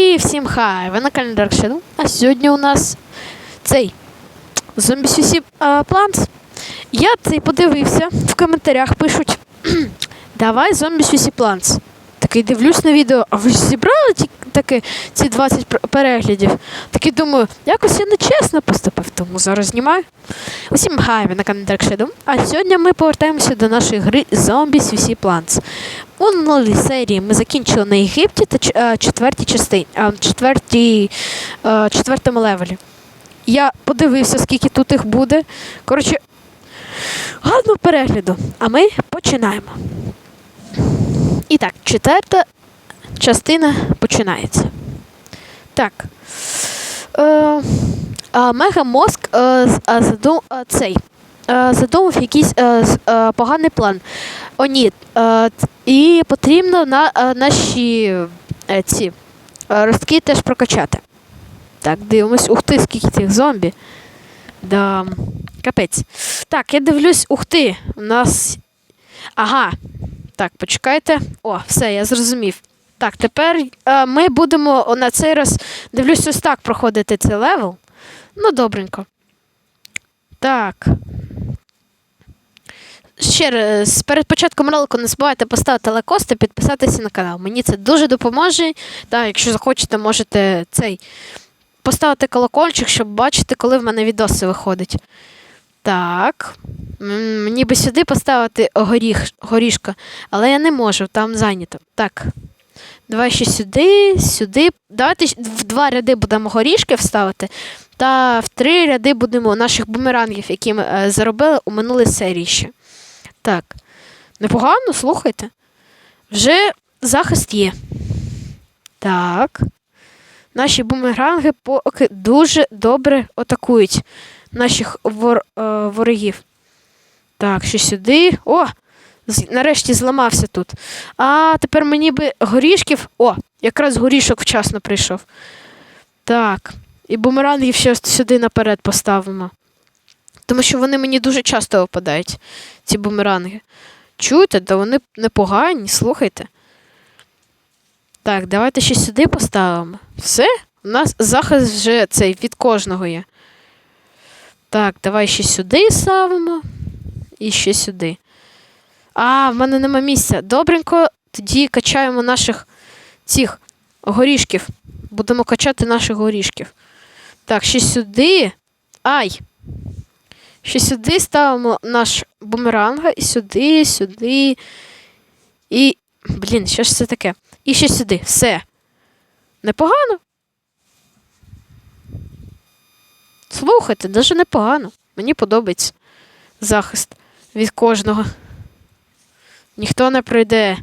І всім хай, ви на каналі Dark. А сьогодні у нас цей зомбі сюсі Plants. Я цей подивився, в коментарях пишуть Давай зомбі сюсі Plants. Такий дивлюсь на відео, а ви ж зібрали ті, таки, ці 20 пр- переглядів. Такий думаю, якось я нечесно поступив, тому зараз знімаю. Усім хай, ви на каналі Dark. А сьогодні ми повертаємося до нашої гри Zombie Suicide Plants. У минулій серії ми закінчили на Єгипті та е, четвертій частині, четвертій, е, четвертому левелі. Я подивився, скільки тут їх буде. Коротше, гарного перегляду. А ми починаємо. І так, четверта частина починається. Так. Е, а, Мегамозк е, задум, а, цей, е, задумав якийсь е, е, поганий план. О, ні. Е, і потрібно на е, наші е, ці е, ростки теж прокачати. Так, дивимось. Ух ти, скільки цих зомбі. Да, капець. Так, я дивлюсь, ух ти, у нас. Ага. Так, почекайте. О, все, я зрозумів. Так, тепер е, ми будемо на цей раз, дивлюсь, ось так проходити цей левел. Ну, добренько. Так. Ще раз, перед початком ролику не забувайте поставити лайкос та підписатися на канал. Мені це дуже допоможе. Та, якщо захочете, можете цей поставити колокольчик, щоб бачити, коли в мене відоси виходять. Так. Мені би сюди поставити горіх, горішка, але я не можу, там зайнято. Так. Давай ще сюди, сюди. Давайте в два ряди будемо горішки вставити, та в три ряди будемо наших бумерангів, які ми е, заробили у минулій серії ще. Так. Непогано, слухайте. Вже захист є. Так. Наші бумеранги поки дуже добре атакують наших вор, е, ворогів. Так, ще сюди. О! Нарешті зламався тут. А тепер мені би горішків. О, якраз горішок вчасно прийшов. Так. І бумерангів ще сюди наперед поставимо. Тому що вони мені дуже часто випадають, ці бумеранги. Чуєте, да вони непогані, слухайте. Так, давайте ще сюди поставимо. Все? У нас захист вже цей від кожного є. Так, давай ще сюди ставимо. І ще сюди. А, в мене нема місця. Добренько, тоді качаємо наших цих горішків. Будемо качати наших горішків. Так, ще сюди. Ай! Ще сюди ставимо наш бумеранга, і сюди, сюди. І. Блін, що ж це таке? І ще сюди. Все. Непогано. Слухайте, даже непогано. Мені подобається захист від кожного. Ніхто не прийде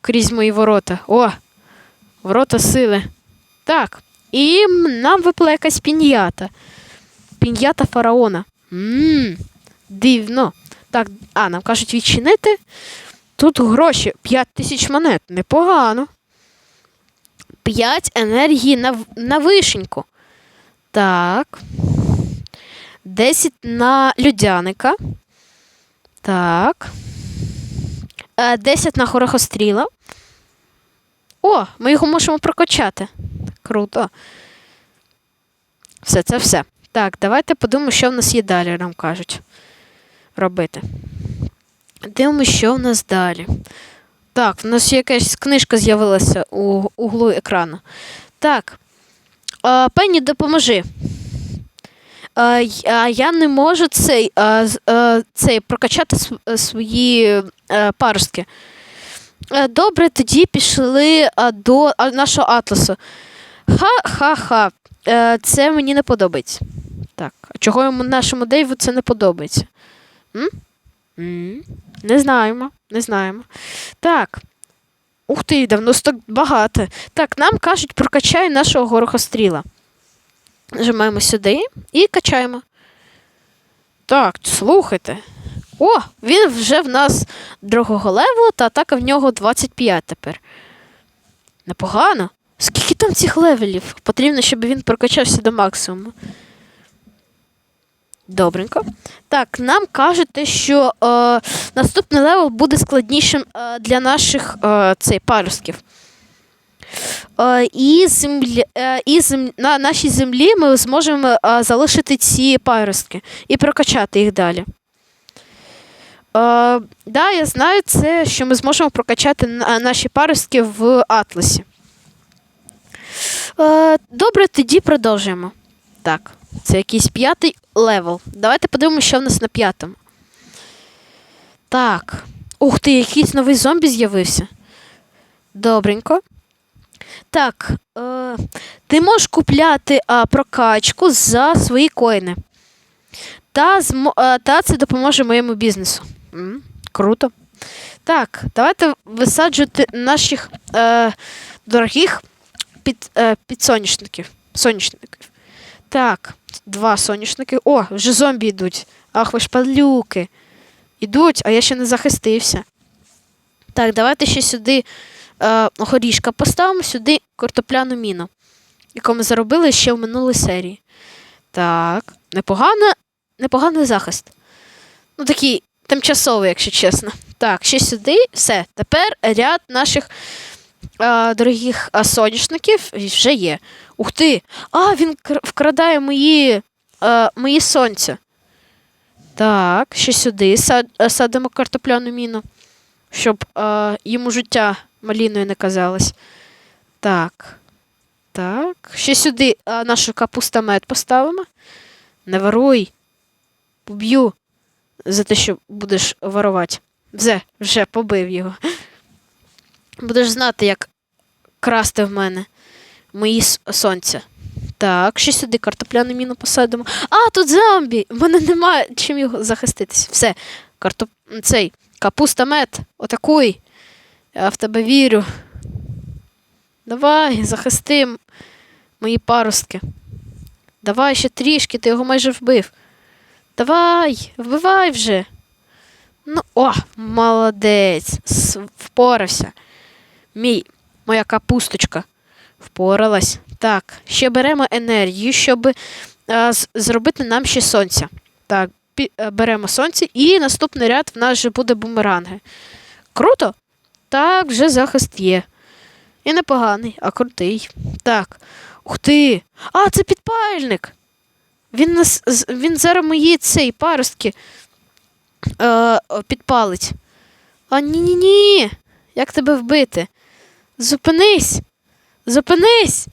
крізь мої ворота. О! Ворота сили. Так. І нам випала якась піньята. Піньята фараона. Ммм, дивно. Так, а, нам кажуть відчинити. Тут гроші 5 тисяч монет. Непогано. 5 енергії на, на вишеньку. Так. 10 на людяника. Так. Е, 10 на хорохостріла. О, ми його можемо прокачати. Круто. Все, це все. Так, давайте подумаємо, що в нас є далі, нам кажуть. Робити. Дивимося, що в нас далі. Так, в нас якась книжка з'явилася у углу екрану. Так. Е, Пенні, допоможи. Е, а я не можу цей, е, е, цей прокачати свої паростки. Добре, тоді пішли до нашого атласу. Ха-ха-ха. Це мені не подобається. Так, а чого йому нашому Дейву це не подобається? М? М? Не знаємо, не знаємо. Так. Ух ти, давно так багато. Так, нам кажуть, прокачай нашого горохостріла. Нажимаємо сюди і качаємо. Так, слухайте. О, він вже в нас другого левелу, та атака в нього 25 тепер. Непогано. Скільки там цих левелів? Потрібно, щоб він прокачався до максимуму. Добренько. Так, нам кажуть, те, що е, наступний левел буде складнішим е, для наших е, цей, паростків. Е, і е, на нашій землі ми зможемо е, залишити ці паростки і прокачати їх далі. Да, я знаю це, що ми зможемо прокачати наші паростки в Атласі. Добре, тоді продовжуємо. Так, це якийсь п'ятий левел. Давайте подивимося, що в нас на п'ятому. Так. Ух ти, якийсь новий зомбі з'явився. Добренько. Так, е, ти можеш купляти а, прокачку за свої коїни. Та, змо, е, та це допоможе моєму бізнесу. М, круто. Так, давайте висаджувати наших е, дорогих під, е, підсоняшників. Соняшників. Так, два соняшники. О, вже зомбі йдуть. Ах, ви ж падлюки. Ідуть, а я ще не захистився. Так, давайте ще сюди е, горішка поставимо, сюди картопляну міну, яку ми заробили ще в минулій серії. Так, непогано, непоганий захист. Ну, такий тимчасовий, якщо чесно. Так, ще сюди. Все. Тепер ряд наших е, дорогих е, соняшників вже є. Ух ти! А, він вкрадає мої, е, мої сонця. Так, ще сюди е, садимо картопляну міну, щоб е, йому життя маліною не казалось. Так. Так. Ще сюди е, нашу капустамет поставимо. Не воруй. Поб'ю за те, що будеш ворувати. Вже, вже побив його. Будеш знати, як красти в мене мої сонця. Так, ще сюди картопляну міну посадимо. А, тут зомбі! У мене немає чим його захиститися. Все, картоп... цей капуста мед, отакуй. Я в тебе вірю. Давай, захисти мої паростки. Давай ще трішки, ти його майже вбив. Давай, вбивай вже. Ну, о, молодець. Впорався. Мій, моя капусточка. Впоралась. Так, ще беремо енергію, щоб а, зробити нам ще сонця. Так, беремо сонце, і наступний ряд в нас вже буде бумеранги. Круто? Так, вже захист є. І непоганий, а крутий. Так. Ух ти! А, це підпальник! Він нас, він зараз мої цей паростки е, е, підпалить. А ні-ні-ні. Як тебе вбити? Зупинись! Зупинись!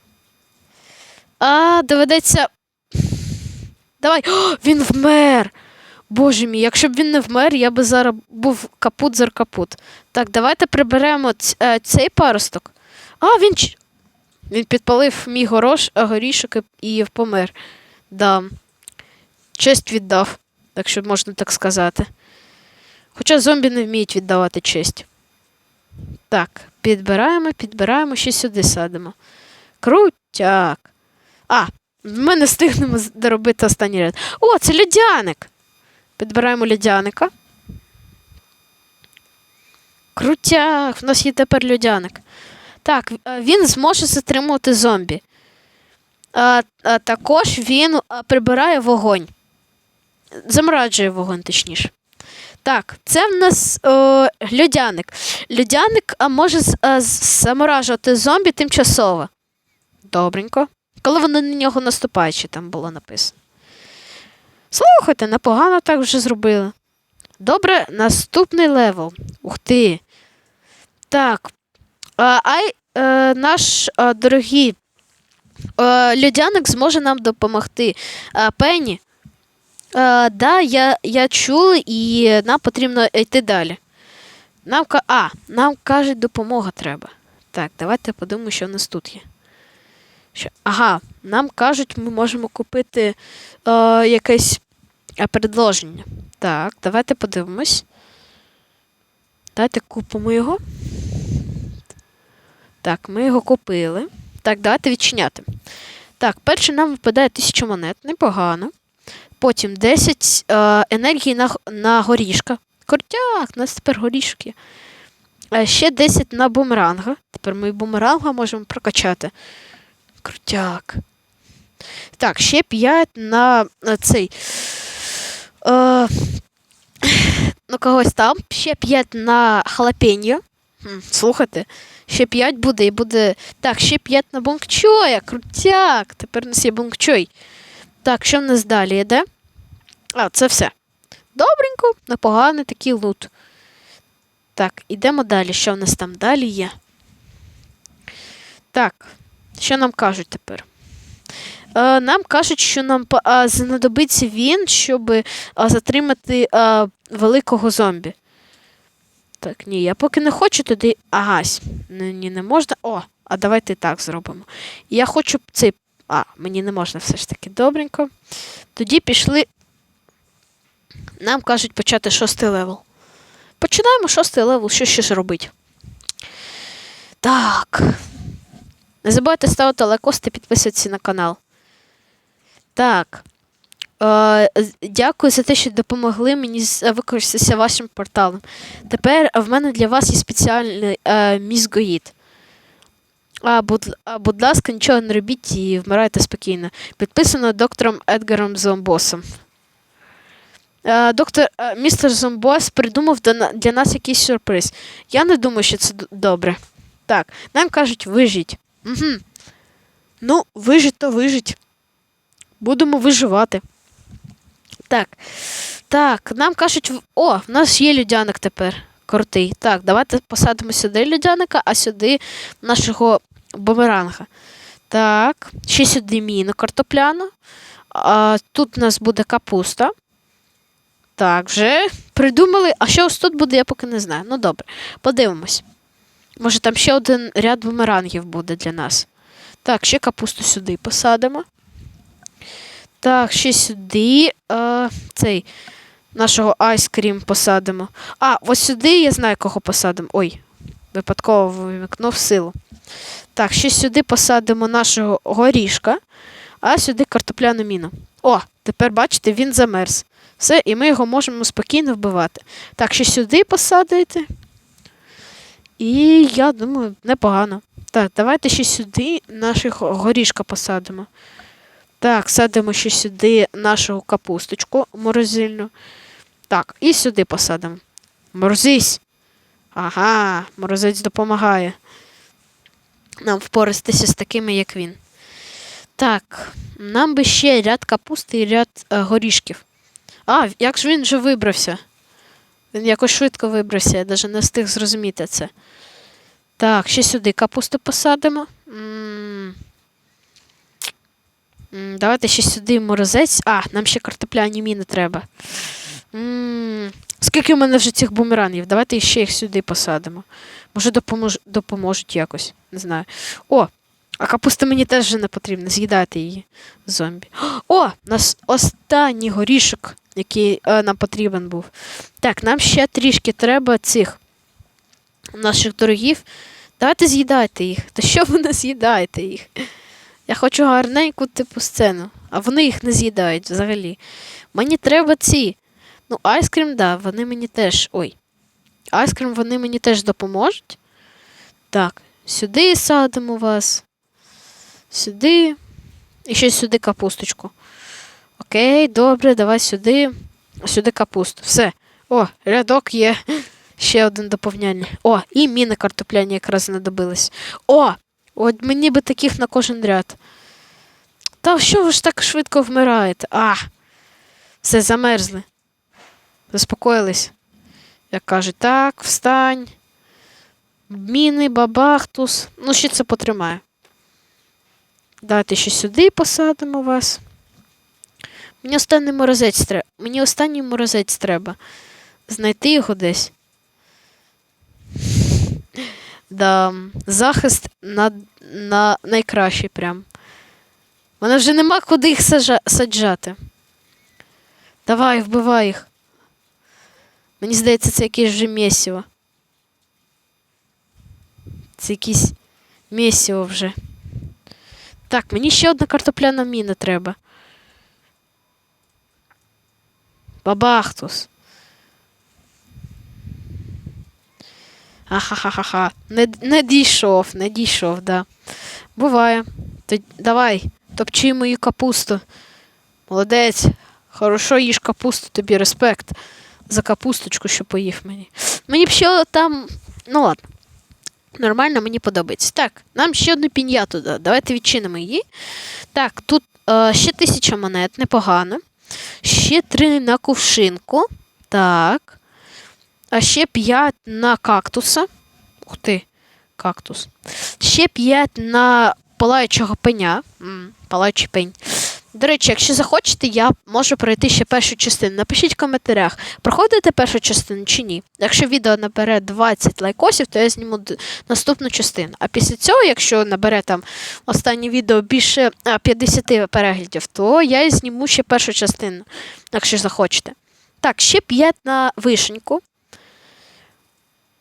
А, доведеться. Давай. О, він вмер. Боже мій, якщо б він не вмер, я би зараз був капут зар капут. Так, давайте приберемо е, цей паросток. А, він. Він підпалив мій горош, а горішок і помер. Да. Честь віддав, якщо можна так сказати. Хоча зомбі не вміють віддавати честь. Так, підбираємо, підбираємо, ще сюди садимо. Крутяк. А, ми не встигнемо доробити останній ряд. О, це льодяник. Підбираємо льодяника. Крутяк, в нас є тепер льодяник. Так, е, він зможе затримувати зомбі. А, а також він прибирає вогонь. Замраджує вогонь, точніше. Так, це в нас о, льодяник. Льодяник а, може а, заморажувати зомбі тимчасово. Добренько. Коли вони на нього наступають, ще там було написано. Слухайте, непогано так вже зробили. Добре, наступний левел. Ух ти. Так. А, ай, е, наш е, дорогий е, льодяник зможе нам допомогти. Е, Пенні. Е, да, я, я чула, і нам потрібно йти далі. Нам, а, нам кажуть, допомога треба. Так, давайте подивимося, що в нас тут є. Що, ага, нам кажуть, ми можемо купити е, якесь е, предложення. Так, давайте подивимось. Давайте купимо його. Так, ми його купили. Так, давайте відчиняти. Так, перше нам випадає 1000 монет, непогано. Потім 10 е, енергії на, на горішка. Крутяк, у нас тепер горішок є. Е, ще 10 на бумеранга. Тепер ми бумеранга можемо прокачати. Крутяк. Так, ще 5 на, на цей. Е, ну, когось там. Ще 5 на халапеньо. Слухайте, ще 5 буде і буде. Так, ще 5 на бункчоя. Крутяк. Тепер у нас є бункчой. Так, що в нас далі йде? А, це все. Добренько, непоганий такий лут. Так, ідемо далі. Що в нас там далі є? Так, що нам кажуть тепер? Е, нам кажуть, що нам знадобиться він, щоб затримати великого зомбі. Так, ні, я поки не хочу туди. Агась. Ні, не можна. О, а давайте так зробимо. Я хочу цей. А, мені не можна все ж таки добренько. Тоді пішли. Нам кажуть почати шостий левел. Починаємо шостий левел, що ще ж робить. Так. Не забувайте ставити лайкос та підписуватися на канал. Так. Е, дякую за те, що допомогли мені використатися вашим порталом. Тепер в мене для вас є спеціальний е, мізгоїд. А, будь, а, будь ласка, нічого не робіть і вмирайте спокійно. Підписано доктором Едгаром Зомбосом. Е, доктор, е, містер Зомбос придумав для нас якийсь сюрприз. Я не думаю, що це добре. Так, нам кажуть, вижіть. Угу. Ну, вижить то вижить. Будемо виживати. Так. Так, нам кажуть, о, в нас є людяник тепер. Крутий. Так, давайте посадимо сюди людяника, а сюди нашого бумеранга. Так, ще сюди міну картопляну. А, тут у нас буде капуста. Так, вже придумали. А що ось тут буде, я поки не знаю. Ну добре, подивимось. Може, там ще один ряд бумерангів буде для нас. Так, ще капусту сюди посадимо. Так, ще сюди е, цей нашого айскрім посадимо. А, ось сюди я знаю, кого посадимо. Ой, випадково вимикнув силу. Так, ще сюди посадимо нашого горішка, а сюди картопляну міну. О, тепер бачите, він замерз. Все, і ми його можемо спокійно вбивати. Так, ще сюди посадити. І я думаю, непогано. Так, давайте ще сюди нашого горішка посадимо. Так, садимо ще сюди нашу капусточку морозильну. Так, і сюди посадимо. Морозись. Ага, морозець допомагає нам впоратися з такими, як він. Так, нам би ще ряд капусти і ряд е, горішків. А, як ж він вже вибрався? Він якось швидко вибрався, я навіть не встиг зрозуміти це. Так, ще сюди капусту посадимо. Давайте ще сюди морозець. А, нам ще картопляні міни треба. Скільки в мене вже цих бумерангів? Давайте ще їх сюди посадимо. Може, допомож... допоможуть якось. Не знаю. О! А капуста мені теж вже не потрібна. З'їдайте її, зомбі. О! У нас останній горішок, який е, нам потрібен був. Так, нам ще трішки треба цих наших дорогів. Давайте з'їдайте їх. Та що ви не з'їдаєте їх? Я хочу гарненьку типу сцену, а вони їх не з'їдають взагалі. Мені треба ці. Ну, айскрім, да, вони мені теж. Ой. Айскрім вони мені теж допоможуть. Так, сюди садимо вас. Сюди. І ще сюди капусточку. Окей, добре, давай сюди. Сюди капусту. Все. О, рядок є. Ще один доповняльний. О, і міни картопляні якраз знадобились. О! От мені би таких на кожен ряд. Та що ви ж так швидко вмираєте? А! Все замерзли. Заспокоїлись. Як кажуть, так, встань. Міни, бабахтус. Ну, ще це потримає. Давайте ще сюди посадимо вас. Мені останній морозець треба. Мені останній морозець треба. Знайти його десь. Да, захист на, на найкращий прям. Мене вже нема куди їх сажа, саджати. Давай, вбивай їх. Мені здається, це якесь вже місіво. Це якесь місіво вже. Так, мені ще одна картопляна міна треба. Бабахтус. Ахахахаха. Не, не дійшов, не дійшов, да. Буває. То, давай, топчи мою капусту. Молодець. Хорошо їж капусту, тобі респект за капусточку, що поїв мені. Мені б ще там. Ну ладно. Нормально, мені подобається. Так, нам ще одну да- Давайте відчинимо її. Так, тут е, ще тисяча монет, непогано. Ще три на кувшинку. Так. А ще п'ять на кактуса. Ух ти, кактус. Ще п'ять на палаючого пеня. Палаючий пень. До речі, якщо захочете, я можу пройти ще першу частину. Напишіть в коментарях, проходите першу частину чи ні. Якщо відео набере 20 лайкосів, то я зніму наступну частину. А після цього, якщо набере там останнє відео більше 50 переглядів, то я зніму ще першу частину, якщо захочете. Так, ще 5 на вишеньку.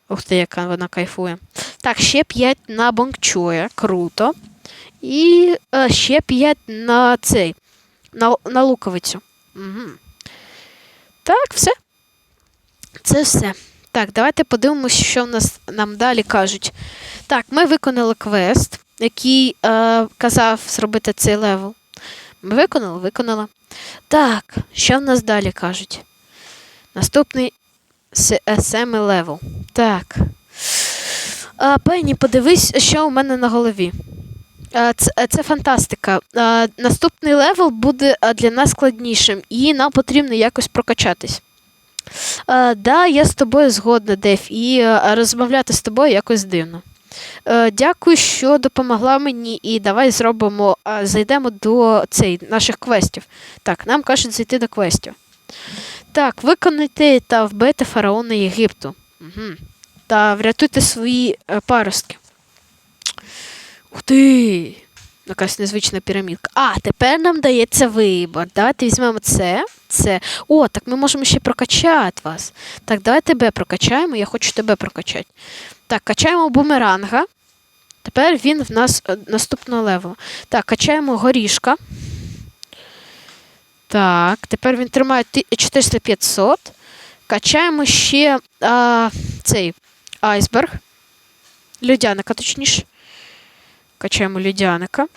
Ух ти, яка вона кайфує. Так, ще 5 на бонкчуя. Круто. І е, ще 5 на цей. На, на луковицю. Угу. Так, все. Це все. Так, давайте подивимося, що в нас нам далі кажуть. Так, ми виконали квест, який е, казав зробити цей левел. Ми виконали, виконали. Так, що в нас далі кажуть? Наступний с- е, левел. Так. А, Пенні, подивись, що у мене на голові. Це, е, це фантастика. Наступний левел буде для нас складнішим, і нам потрібно якось прокачатись. Да, я з тобою згодна, Дев, і розмовляти з тобою якось дивно. Е, Дякую, що допомогла мені, і давай зробимо, зайдемо до цей, наших квестів. Так, нам кажуть зайти до квестів. Так, виконайте та вбити фараона Єгипту. Угу. Та врятуйте свої е, паростки. Ух ти! Якась незвична пірамідка. А, тепер нам дається вибор. Давайте візьмемо це. це. О, так ми можемо ще прокачати вас. Так, давай тебе прокачаємо. Я хочу тебе прокачати. Так, качаємо бумеранга. Тепер він в нас е, наступного левелу. Так, качаємо горішка. Так, тепер він тримає 400-500. Качаємо ще а, цей айсберг. Людяника, точніше. Качаємо людяника.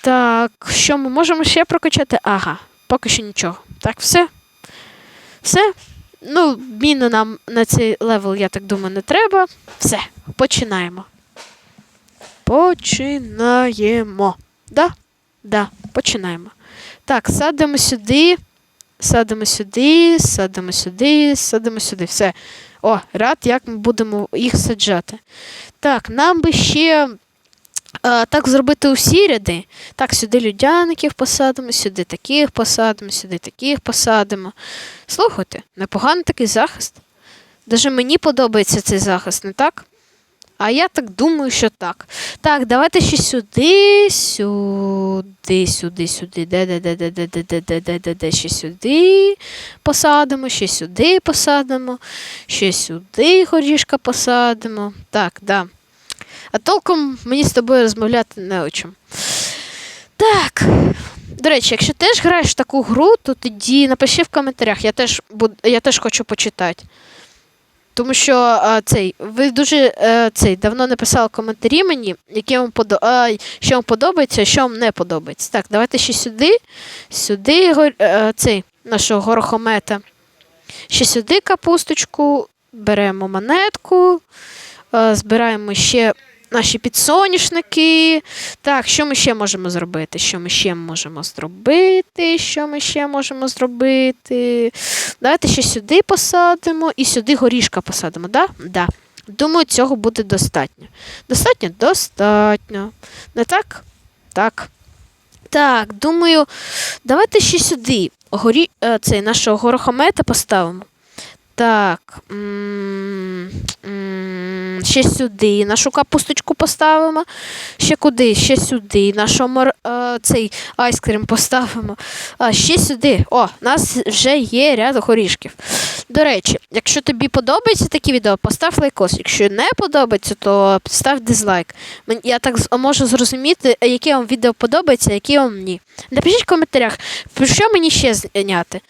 Так, що ми можемо ще прокачати? Ага, поки що нічого. Так, все. Все. Ну, міни нам на цей левел, я так думаю, не треба. Все, починаємо. Починаємо. Да? Да, починаємо. Так, садимо сюди. Садимо сюди, садимо сюди, садимо сюди. Все. О, рад, як ми будемо їх саджати. Так, нам би ще так зробити усі ряди. Так, сюди людяників посадимо, сюди таких посадимо, сюди таких посадимо. Слухайте, непоганий такий захист. Даже мені подобається цей захист, не так? А я так думаю, що так. Так, давайте ще сюди, сюди, сюди, сюди, де, де, де, де, де, де, де, де, де, де, ще сюди посадимо, ще сюди посадимо, ще сюди горішка посадимо. Так, да. А толком мені з тобою розмовляти не о чим. Так. До речі, якщо теж граєш в таку гру, то тоді напиши в коментарях, я теж, буд... я теж хочу почитати. Тому що а, цей, ви дуже е, цей, давно не писали коментарі мені, які вам подо... а, що вам подобається, а що вам не подобається. Так, давайте ще сюди, сюди гор... е, цей, нашого горохомета. Ще сюди капусточку, беремо монетку, е, збираємо ще наші підсоняшники. Так, що ми ще можемо зробити? Що ми ще можемо зробити? Що ми ще можемо зробити? Давайте ще сюди посадимо і сюди горішка посадимо, да? Да. Думаю, цього буде достатньо. Достатньо? Достатньо. Не так? Так. Так, думаю, давайте ще сюди горі... е, цей нашого горохомета поставимо. Так. Ще сюди нашу капусточку поставимо. Ще куди? Ще сюди. Нашу мор... е, цей айскрім поставимо. А ще сюди. О, у нас вже є ряд горішків. До речі, якщо тобі подобається такі відео, постав лайкос. Якщо не подобається, то став дизлайк. Я так можу зрозуміти, яке вам відео подобається, а яке вам ні. Напишіть в коментарях, що мені ще зняти.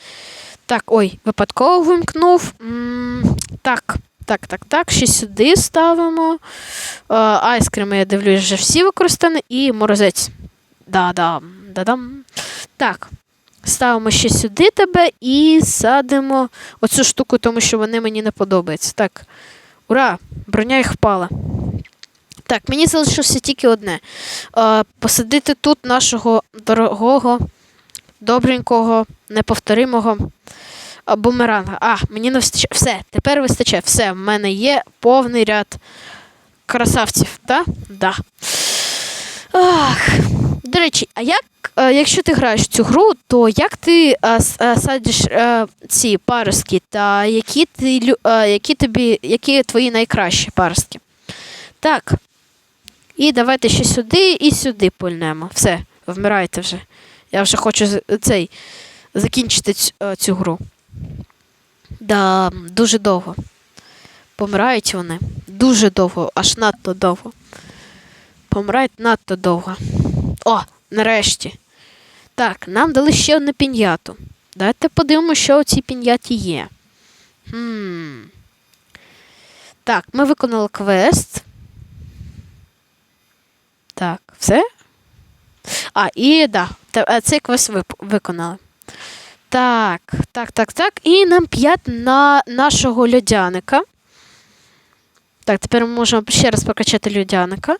Так, ой, випадково вимкнув. Так, так, так, так. Ще сюди ставимо. Е, Айскрими, я дивлюсь, вже всі використані. І морозець. Да-дам, да-дам. Так. Ставимо ще сюди тебе і садимо оцю штуку, тому що вони мені не подобаються. Так. Ура! Броня їх впала. Так, мені залишилося тільки одне. Е, посадити тут нашого дорогого, добренького, неповторимого бумеранга. А, мені не вистачає. Все, тепер вистачає. Все, в мене є повний ряд красавців, так? Да? Ах. До речі, а як, е, якщо ти граєш в цю гру, то як ти е, с- е, садиш е, ці паростки, та які, ти, е, які, тобі, які твої найкращі паростки? Так. І давайте ще сюди і сюди пульнемо. Все, вмирайте вже. Я вже хочу цей, закінчити цю, цю гру. Да, дуже довго. Помирають вони. Дуже довго, аж надто довго. Помирають надто довго. О, нарешті. Так, нам дали ще одну піньяту. Давайте подивимося, що у цій піньяті є. Хм. Так, ми виконали квест. Так, все? А, і да, е, цей квест виконали. Так, так, так, так. І нам 5 на нашого льодяника. Так, тепер ми можемо ще раз прокачати льодяника.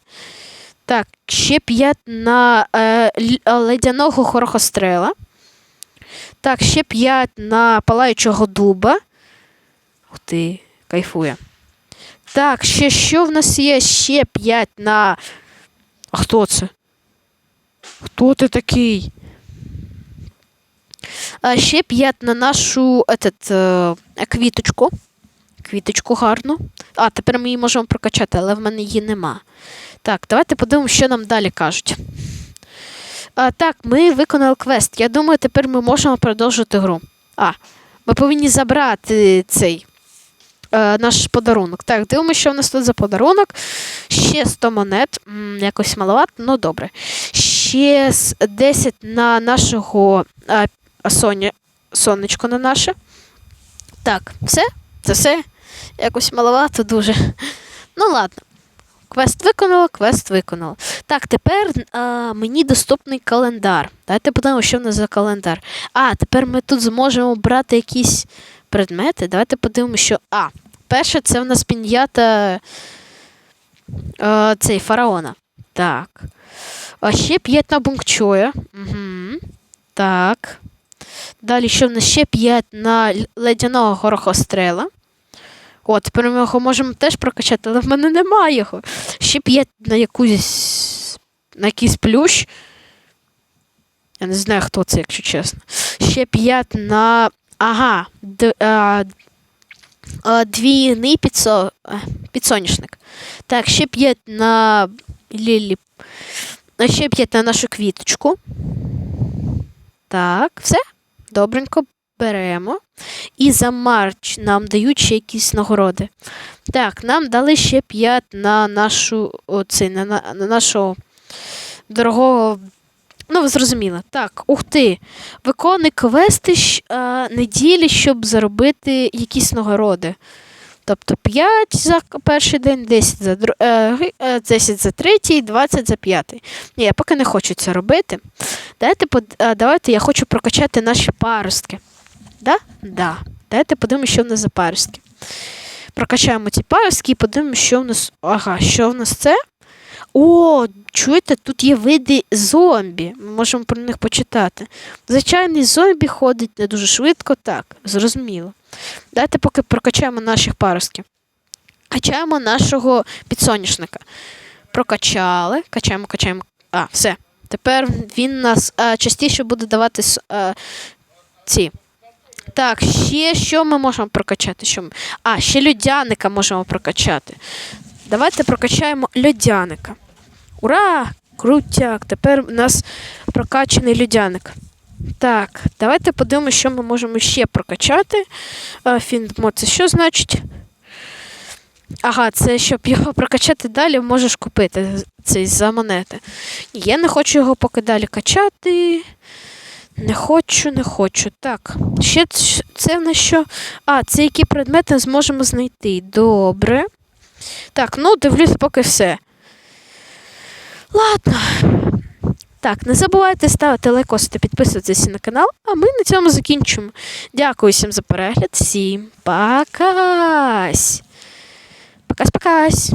Так, ще 5 на е, е, ледяного хорохострела. Так, ще 5 на палаючого дуба. Ух ти, кайфує. Так, ще що в нас є? Ще 5 на. А хто це? Хто ти такий? Ще 5 на нашу этот, е, квіточку. Квіточку гарну. А, тепер ми її можемо прокачати, але в мене її нема. Так, давайте подивимося, що нам далі кажуть. А, так, ми виконали квест. Я думаю, тепер ми можемо продовжити гру. А, ми повинні забрати цей е, наш подарунок. Так, дивимося, що в нас тут за подарунок. Ще 100 монет. Якось маловато, ну добре. Ще 10 на нашого а, Соня, сонечко на наше. Так, все? Це все? Якось маловато дуже. Ну ладно. Квест виконала, квест виконала. Так, тепер а, мені доступний календар. Давайте подивимося, що в нас за календар. А, тепер ми тут зможемо брати якісь предмети. Давайте подивимося, що. А, перше, це в нас піньята а, цей фараона. Так. А ще 5 на бункчоя. Угу. Так. Далі що в нас ще 5 на ледяного горохострела. О, тепер ми його можемо теж прокачати, але в мене немає його. Ще 5 на якусь. на якийсь плющ. Я не знаю, хто це, якщо чесно. Ще 5 на. Ага. Д, а, а, двійний підсо... підсоняшник. Так, ще 5 на Лілі. Ще 5 на нашу квіточку. Так, все. Добренько беремо. І за марч нам дають ще якісь нагороди. Так, нам дали ще 5 на нашу оцей, на, на, на нашого дорогого. Ну, ви зрозуміли. Так, ух ти. Виконуй квести а, неділі, щоб заробити якісь нагороди. Тобто 5 за перший день, 10 за, дру... е, ги- е, 10 за третій, 20 за п'ятий. Ні, я поки не хочу це робити. Давайте, под... давайте я хочу прокачати наші паростки. Да? Да. Давайте подивимося, що в нас за паростки. Прокачаємо ці паростки і подивимося, що в нас. Ага, що в нас це? О, чуєте, тут є види зомбі. Ми можемо про них почитати. Звичайний зомбі ходить не дуже швидко, так, зрозуміло. Давайте поки прокачаємо наших паростків. Качаємо нашого підсоняшника. Прокачали, качаємо, качаємо. А, все. Тепер він нас а, частіше буде давати а, ці. Так, ще що ми можемо прокачати? Що ми... А, ще льодяника можемо прокачати. Давайте прокачаємо льодяника. Ура! Крутяк! Тепер у нас прокачаний льодяник. Так, давайте подивимося, що ми можемо ще прокачати. Фіндмо, це що значить? Ага, це щоб його прокачати далі, можеш купити цей за монети. Я не хочу його поки далі качати. Не хочу, не хочу. Так, ще це в нас що? А, це які предмети зможемо знайти. Добре. Так, ну дивлюсь поки все. Ладно. Так, не забувайте ставити лайкоси та підписуватися на канал, а ми на цьому закінчимо. Дякую всім за перегляд, всім пока! Покась-покась!